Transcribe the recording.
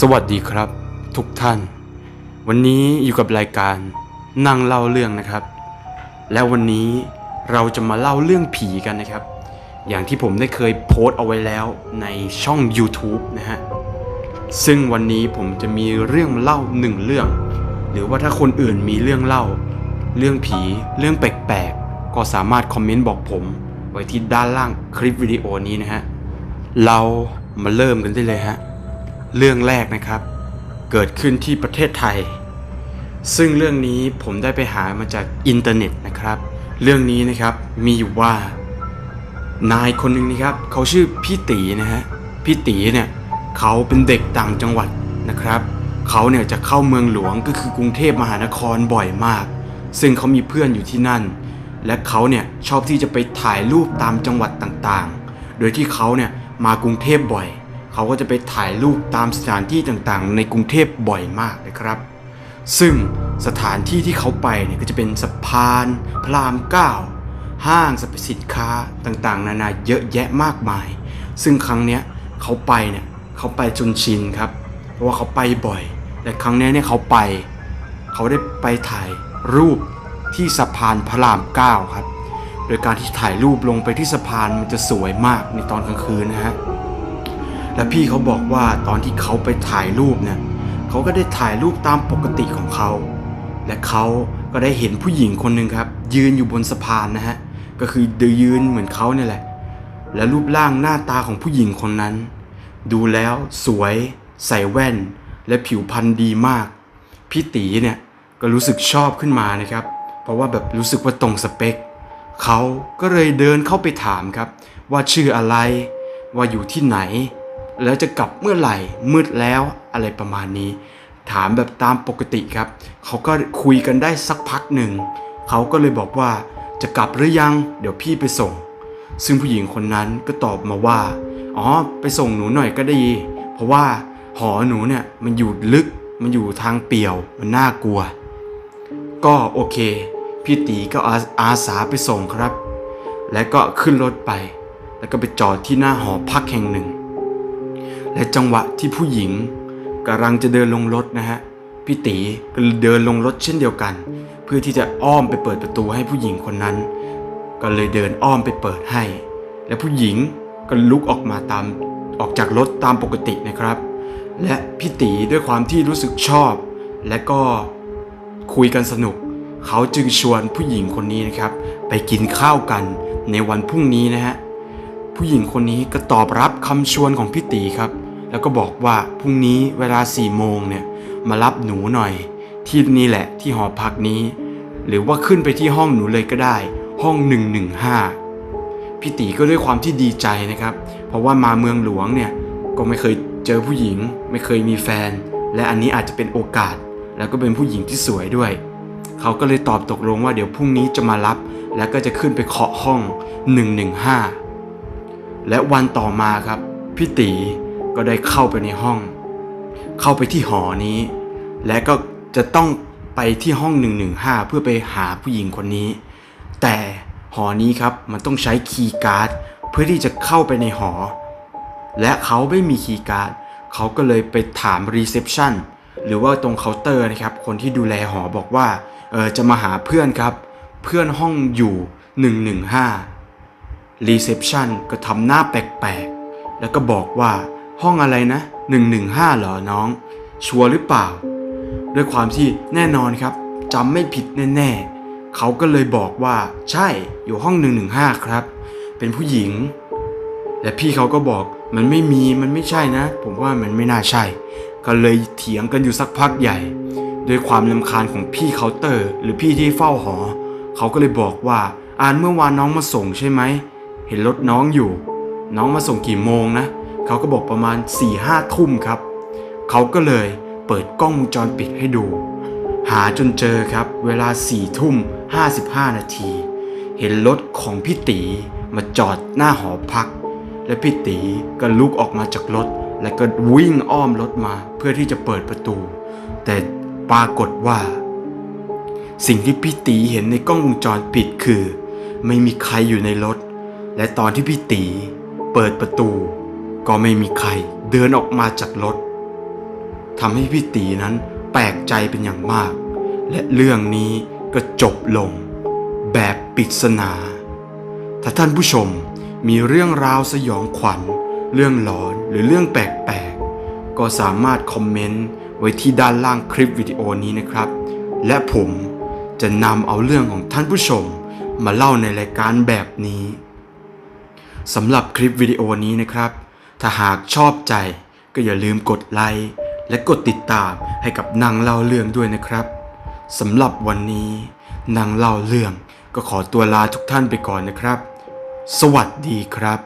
สวัสดีครับ ทุกท่าน วันนี้อยู่กับรายการนั่งเล่าเรื่องนะครับ และวันนี้เราจะมาเล่าเรื่องผีกันนะครับ อย่างที่ผมได้เคยโพสต์เอาไว้แล้วในช่อง YouTube นะฮะซึ่งวันนี้ผมจะมีเรื่องเล่าหนึ่งเรื่อง หรือว่าถ้าคนอื่นมีเรื่องเล่า เรื่องผีเรื่องแปลกๆ ก็สามารถคอมเมนต์บอกผม ไว้ที่ด้านล่างคลิปวิดีโอนี้นะฮะเรามาเริ่มกันได้เลยฮะ เรื่องแรกนะครับ เกิดขึ้นที่ประเทศไทย ซึ่งเรื่องนี้ผมได้ไปหามาจากอินเทอร์เน็ตนะครับ เรื่องนี้นะครับมีอยู่ว่านายคนหนึ่งนะครับ เขาชื่อพี่ตีนะฮะพี่ตีเนี่ยเขาเป็นเด็กต่างจังหวัดนะครับ เขาเนี่ยจะเข้าเมืองหลวงก็คือกรุงเทพมหานครบ่อยมาก ซึ่งเขามีเพื่อนอยู่ที่นั่น และเขาเนี่ยชอบที่จะไปถ่ายรูปตามจังหวัดต่างๆ โดยที่เขาเนี่ยมากรุงเทพบ่อย เขาก็จะไปถ่ายรูปตามสถานที่ต่างๆ ในกรุงเทพบ่อยมากนะครับ ซึ่งสถานที่ที่เขาไปเนี่ยก็จะเป็นสะพาน พระรามเก้าห้างสรรพสินค้าต่างๆ นานาเยอะแยะมากมาย ซึ่งครั้งเนี้ยเขาไปเนี่ยเขาไปจนชินครับ เพราะว่าเขาไปบ่อย แต่ครั้งนี้เนี่ยเขาไป เขาได้ไปถ่ายรูปที่สะพานพระรามเก้าครับ โดยการที่ถ่ายรูปลงไปที่สะพานมันจะสวยมากในตอนกลางคืนนะฮะ และพี่เขาบอกว่าตอนที่เขาไปถ่ายรูปเนี่ยเขาก็ได้ถ่ายรูปตามปกติของเขา และเขาก็ได้เห็นผู้หญิงคนหนึ่งครับ ยืนอยู่บนสะพานนะฮะก็คือเดินยืนเหมือนเขาเนี่ยแหละ และรูปร่างหน้าตาของผู้หญิงคนนั้น ดูแล้วสวย ใส่แว่น และผิวพรรณดีมาก พี่ตีเนี่ยก็รู้สึกชอบขึ้นมานะครับ เพราะว่าแบบรู้สึกว่าตรงสเปคเขาก็เลยเดินเข้าไปถามครับ ว่าชื่ออะไรว่าอยู่ที่ไหน แล้วจะกลับเมื่อไหร่มืดแล้วอะไรประมาณนี้ ถามแบบตามปกติครับ เขาก็คุยกันได้สักพักหนึ่ง เขาก็เลยบอกว่าจะกลับหรือยัง เดี๋ยวพี่ไปส่ง ซึ่งผู้หญิงคนนั้นก็ตอบมาว่า อ๋อ ไปส่งหนูหน่อยก็ดี เพราะว่าหอหนูเนี่ยมันอยู่ลึก มันอยู่ทางเปี่ยว มันน่ากลัว ก็โอเค พี่ตีก็อาอาสาไปส่งครับ และก็ขึ้นรถไป แล้วก็ไปจอดที่หน้าหอพักแห่งหนึ่ง และจังหวะที่ผู้หญิงกำลังจะเดินลงรถนะฮะพี่ตีก็เดินลงรถเช่นเดียวกัน เพื่อที่จะอ้อมไปเปิดประตูให้ผู้หญิงคนนั้น ก็เลยเดินอ้อมไปเปิดให้ และผู้หญิงก็ลุกออกมาตามออกจากรถตามปกตินะครับ และพี่ตีด้วยความที่รู้สึกชอบ และก็คุยกันสนุก เขาจึงชวนผู้หญิงคนนี้นะครับ ไปกินข้าวกันในวันพรุ่งนี้นะฮะผู้หญิงคนนี้ก็ตอบรับคำชวนของพี่ตีครับ แล้วก็บอกว่าพรุ่งนี้เวลา4โมงเนี่ยมารับหนูหน่อย ที่นี่แหละที่หอพักนี้ หรือว่าขึ้นไปที่ห้องหนูเลยก็ได้ ห้อง 115พี่ตีก็ด้วยความที่ดีใจนะครับ เพราะว่ามาเมืองหลวงเนี่ยก็ไม่เคยเจอผู้หญิง ไม่เคยมีแฟน และอันนี้อาจจะเป็นโอกาส แล้วก็เป็นผู้หญิงที่สวยด้วย เขาก็เลยตอบตกลงว่าเดี๋ยวพรุ่งนี้จะมารับ แล้วก็จะขึ้นไปเคาะห้อง 115 และวันต่อมาครับพี่ตี ก็ได้เข้าไปในห้อง เข้าไปที่หอนี้ และก็จะต้องไปที่ห้อง 115 เพื่อไปหาผู้หญิงคนนี้ แต่หอนี้ครับมันต้องใช้คีย์การ์ดเพื่อที่จะเข้าไปในหอ และเขาไม่มีคีย์การ์ดเขาก็เลยไปถามรีเซพชันหรือว่าตรงเคาน์เตอร์นะครับ คนที่ดูแลหอบอกว่าเออจะมาหาเพื่อนครับ เพื่อนห้องอยู่ 115รีเซพชันก็ทำหน้าแปลกๆ แล้วก็บอกว่า ห้องอะไรนะ 115 เหรอน้อง ชัวร์หรือเปล่า ด้วยความที่แน่นอนครับจำไม่ผิดแน่ๆ เขาก็เลยบอกว่าใช่อยู่ห้อง 115 ครับ เป็นผู้หญิง และพี่เขาก็บอกมันไม่มีมันไม่ใช่นะ ผมว่ามันไม่น่าใช่ ก็เลยเถียงกันอยู่สักพักใหญ่ด้วยความลำคาญของพี่เคาน์เตอร์ หรือพี่ที่เฝ้าหอ เขาก็เลยบอกว่าอ่านเมื่อวานน้องมาส่งใช่ไหม เห็นรถน้องอยู่ น้องมาส่งกี่โมงนะ เขาก็บอกประมาณ4ี่ห้าทุ่มครับ เขาก็เลยเปิดกล้องวงจรปิดให้ดู หาจนเจอครับ เวลา4ี่ทุ่ม55 นาที เห็นรถของพี่ตีมาจอดหน้าหอพัก และพี่ตีก็ลุกออกมาจากรถ และก็วิ่งอ้อมรถมาเพื่อที่จะเปิดประตู แต่ปรากฏว่า สิ่งที่พี่ตีเห็นในกล้องวงจรปิดคือ ไม่มีใครอยู่ในรถ และตอนที่พี่ตีเปิดประตู ก็ไม่มีใครเดินออกมาจากรถทำให้พี่ตีนั้นแปลกใจเป็นอย่างมาก และเรื่องนี้ก็จบลง แบบปริศนา ถ้าท่านผู้ชมมีเรื่องราวสยองขวัญ เรื่องหลอนหรือเรื่องแปลกๆ ก็สามารถคอมเมนต์ไว้ที่ด้านล่างคลิปวิดีโอนี้นะครับ และผมจะนำเอาเรื่องของท่านผู้ชมมาเล่าในรายการแบบนี้สำหรับคลิปวิดีโอนี้นะครับ ถ้าหากชอบใจก็อย่าลืมกดไลค์และกดติดตามให้กับนางเล่าเรื่องด้วยนะครับสำหรับวันนี้นางเล่าเรื่องก็ขอตัวลาทุกท่านไปก่อนนะครับ สวัสดีครับ